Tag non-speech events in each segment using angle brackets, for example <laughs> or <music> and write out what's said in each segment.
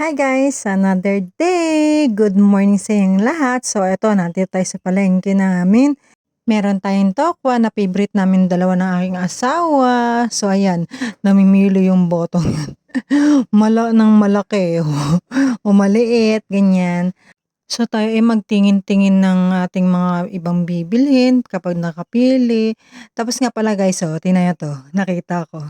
Hi guys! Another day! Good morning sa inyong lahat. So eto, nandito tayo sa palengke namin. Meron tayong tokwa na favorite namin dalawa ng aking asawa. So ayan, namimili yung botong yan. <laughs> Mala ng malaki <laughs> o maliit, ganyan. So tayo ay magtingin-tingin ng ating mga ibang bibilhin kapag nakapili. Tapos nga pala guys, oh, tingnan nyo to. Nakita ko.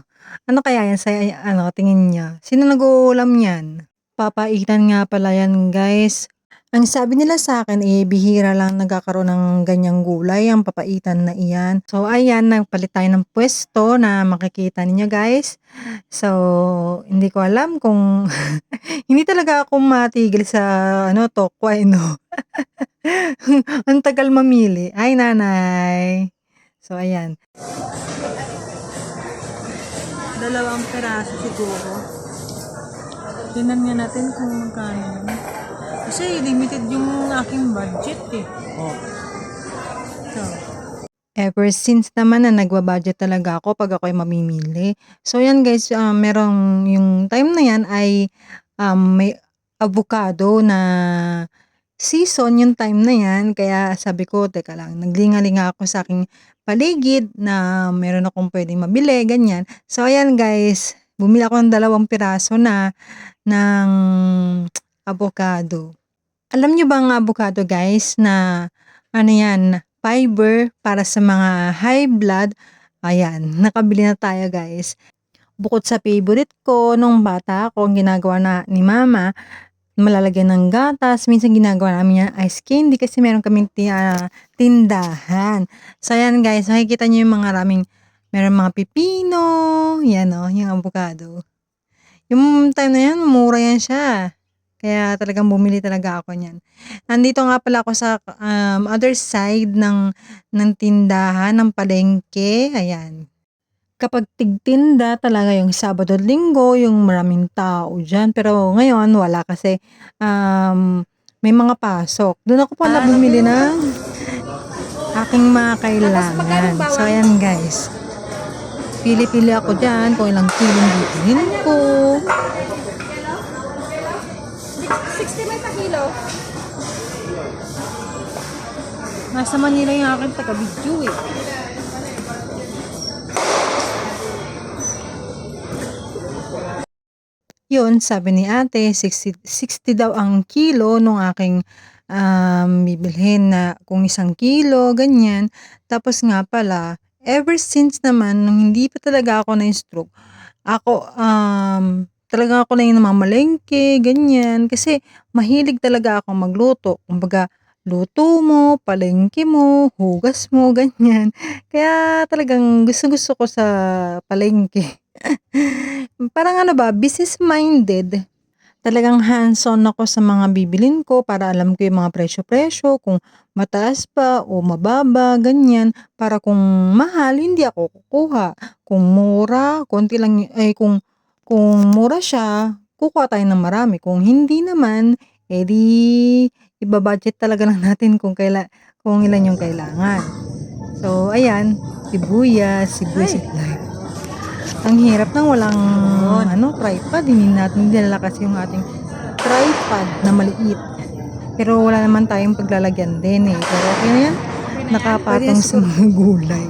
Ano kaya yan sa ano, tingin niya? Sino nag-uulam yan? Papaitan nga pala yan guys. Ang sabi nila sa akin, eh, bihira lang nagkakaroon ng ganyang gulay, ang papaitan na iyan. So, ayan, nagpalit tayo ng pwesto na makikita ninyo guys. So, hindi ko alam kung, <laughs> hindi talaga ako matigil sa, ano, tokwa, eh, no? <laughs> ang tagal mamili. Ay, nanay. So, ayan. Dalawang peraso siguro. Tingnan nga natin kung magkano yun. Kasi limited yung aking budget eh. Oh. So, ever since naman na nagwa-budget talaga ako pag ako ay mamimili. So yan guys, ah, merong yung time na yan ay um, may avocado na season yung time na yan. Kaya sabi ko, teka lang, naglingalinga ako sa aking paligid na meron akong pwedeng mabili, ganyan. So ayan guys, bumili ako ng dalawang piraso na ng avocado. Alam nyo ba ang avocado guys na ano yan, fiber para sa mga high blood. Ayan, nakabili na tayo guys. Bukod sa favorite ko nung bata ako, ang ginagawa na ni mama, malalagyan ng gatas. Minsan ginagawa namin yan ice candy kasi meron kaming ah, tindahan. So ayan guys, makikita nyo yung mga raming, meron mga pipino, yan o, yung avocado. Yung time na yan, mura yan siya. Kaya talagang bumili talaga ako niyan. Nandito nga pala ako sa um, other side ng, ng tindahan, ng palengke. Ayan. Kapag tigtinda talaga yung Sabado at Linggo, yung maraming tao dyan. Pero ngayon, wala kasi um, may mga pasok. Doon ako pala bumili ng aking mga kailangan. So, ayan guys. Pili-pili ako dyan kung ilang kilong bibilhin ko. 60 may kilo. Nasa Manila yung aking taga-video eh. Yun, sabi ni ate, 60, 60 daw ang kilo nung aking um, bibilhin na kung isang kilo, ganyan. Tapos nga pala, ever since naman, nung hindi pa talaga ako na-stroke, ako, um, talaga ako na yung namamalengke, ganyan. Kasi mahilig talaga ako magluto. Kumbaga, luto mo, palengke mo, hugas mo, <laughs> ganyan. Kaya talagang gusto-gusto ko sa palengke. <laughs> Parang ano ba, business-minded. Talagang hands-on ako sa mga bibilin ko para alam ko yung mga presyo-presyo, kung mataas pa o mababa, ganyan. Para kung mahal, hindi ako kukuha. Kung mura, konti lang, ay kung, kung mura siya, kukuha tayo ng marami. Kung hindi naman, edi iba-budget talaga lang <laughs> natin kung kaila, kung ilan yung kailangan. So, ayan, sibuyas, sibuyas at lime. Ang hirap nang walang ano, tripod. Hindi natin dinala kasi yung ating tripod na maliit. Pero wala naman tayong paglalagyan din eh. Pero okay na yan. Nakapatong sa mga <laughs> gulay.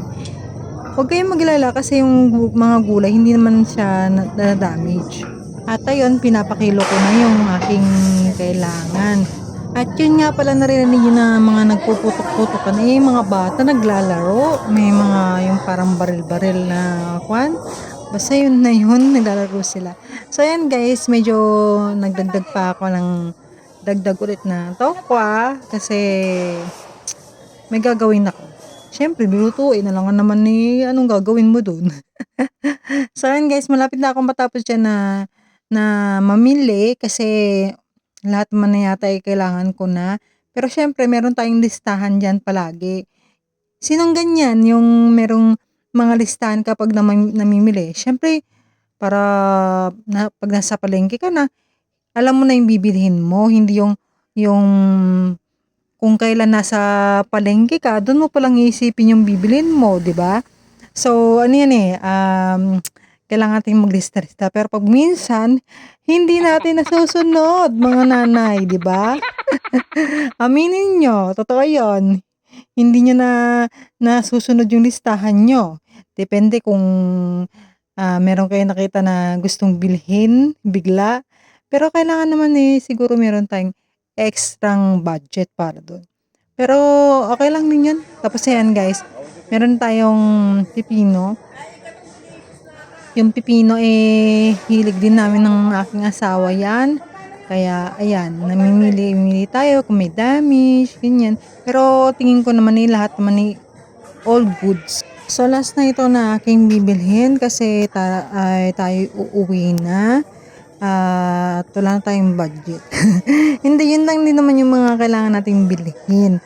Huwag kayong maglala kasi yung mga gulay hindi naman siya na- na-damage. At ayun, pinapakilo ko na yung aking kailangan. At yun nga pala narinig yun na mga nagpuputok-putok na eh, mga bata naglalaro. May mga yung parang baril-baril na kwan. Basta yun na yun, <laughs> naglalaro sila. So ayan guys, medyo nagdagdag pa ako ng dagdag ulit na tokwa kasi may gagawin ako. Siyempre, lulutuin na lang naman ni anong gagawin mo dun. <laughs> so ayan guys, malapit na akong matapos dyan na, na mamili kasi lahat man na yata ay kailangan ko na. Pero syempre, meron tayong listahan dyan palagi. Sinong ganyan yung merong mga listahan kapag nam- namimili? Syempre, para na, pag nasa palengke ka na, alam mo na yung bibilhin mo, hindi yung yung kung kailan nasa palengke ka, doon mo palang iisipin yung bibilhin mo, di ba? So, ano yan eh, um, kailangan natin maglista-lista. Pero pag minsan, hindi natin nasusunod, mga nanay, di ba? <laughs> Aminin nyo, totoo yon Hindi nyo na nasusunod yung listahan nyo. Depende kung ah, meron kayo nakita na gustong bilhin, bigla. Pero kailangan naman eh, siguro meron tayong extrang budget para doon. Pero okay lang din yun. Tapos ayan guys, meron tayong pipino. Yung pipino eh, hilig din namin ng aking asawa yan. Kaya ayan, namimili-mili tayo kung may damage, ganyan. Pero tingin ko naman eh, lahat naman eh, all goods. So last na ito na aking bibilhin kasi ta- ay tayo uuwi na. at wala na tayong budget. <laughs> Hindi, yun lang din naman yung mga kailangan nating bilhin.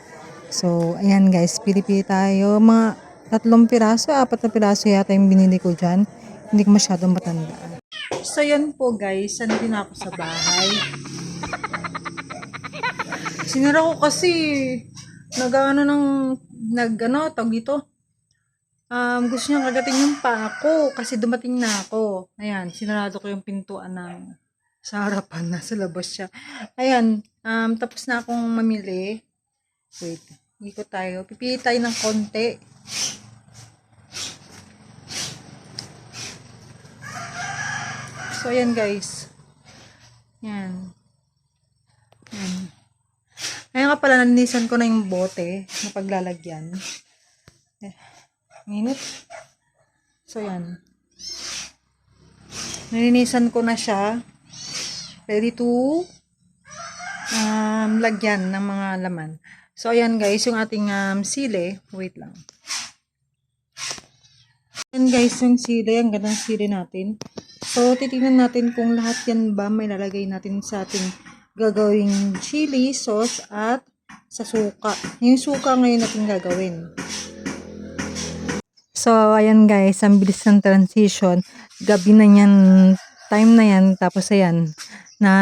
So, ayan guys, pili-pili tayo. Mga tatlong piraso, apat na piraso yata yung binili ko dyan. Hindi ko masyadong matandaan. So, yan po guys. Nandito na ako sa bahay. Sinira ko kasi nag-ano ng nag-ano, tawag dito. Um, gusto niya kagatin yung pa ako kasi dumating na ako. Ayan, sinarado ko yung pintuan ng sa harapan. Nasa labas siya. Ayan, um, tapos na akong mamili. Wait, ikot tayo. Pipili tayo ng konti. So, ayan guys. Yan. Yan. Ngayon nga pala, naninisan ko na yung bote na paglalagyan. Minute. So, yan. Nilinisan ko na siya. Ready to um, lagyan ng mga laman. So, ayan guys, yung ating um, sile. Wait lang. Ayan guys, yung sile. Ang ganda ng sile natin. So, titingnan natin kung lahat yan ba may lalagay natin sa ating gagawing chili sauce at sa suka. Yung suka ngayon natin gagawin. So, ayan guys, ang bilis ng transition. Gabi na yan, time na yan, tapos ayan, na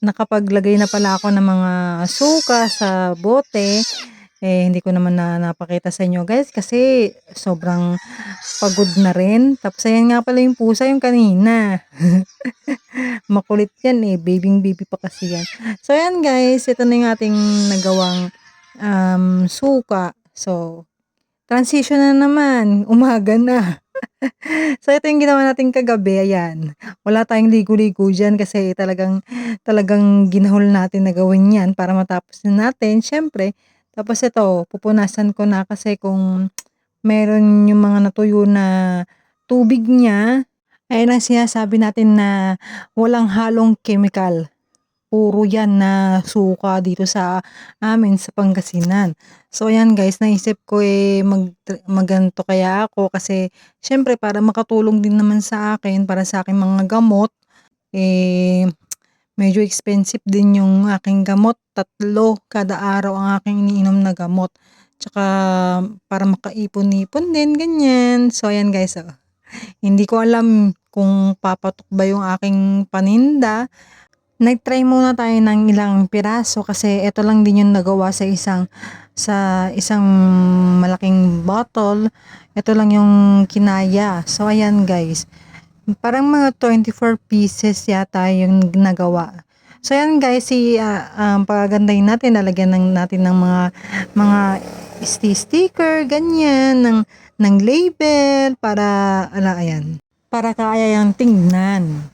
nakapaglagay na pala ako ng mga suka sa bote. Eh, hindi ko naman na napakita sa inyo guys kasi sobrang pagod na rin. Tapos ayan nga pala yung pusa yung kanina. <laughs> Makulit yan eh. Babing baby pa kasi yan. So ayan guys, ito na yung ating nagawang um, suka. So, transition na naman. <laughs> Umaga na. <laughs> so ito yung ginawa natin kagabi. Ayan. Wala tayong ligo-ligo dyan kasi talagang talagang ginahol natin na gawin yan para matapos na natin. Siyempre, tapos ito, pupunasan ko na kasi kung meron yung mga natuyo na tubig niya, ay ang sinasabi natin na walang halong chemical. Puro yan na suka dito sa amin sa Pangasinan. So ayan guys, naisip ko eh mag, maganto kaya ako kasi syempre para makatulong din naman sa akin, para sa aking mga gamot, eh medyo expensive din yung aking gamot. Tatlo kada araw ang aking iniinom na gamot. Tsaka para makaipon-ipon din, ganyan. So, ayan guys. Oh. Hindi ko alam kung papatok ba yung aking paninda. Nag-try muna tayo ng ilang piraso kasi ito lang din yung nagawa sa isang sa isang malaking bottle. Ito lang yung kinaya. So, ayan guys parang mga 24 pieces yata yung nagawa. So yan guys, si uh, um, pagandahin natin, lalagyan ng natin ng mga mga sticker, ganyan, ng ng label para ala ayan, para kaya yang tingnan.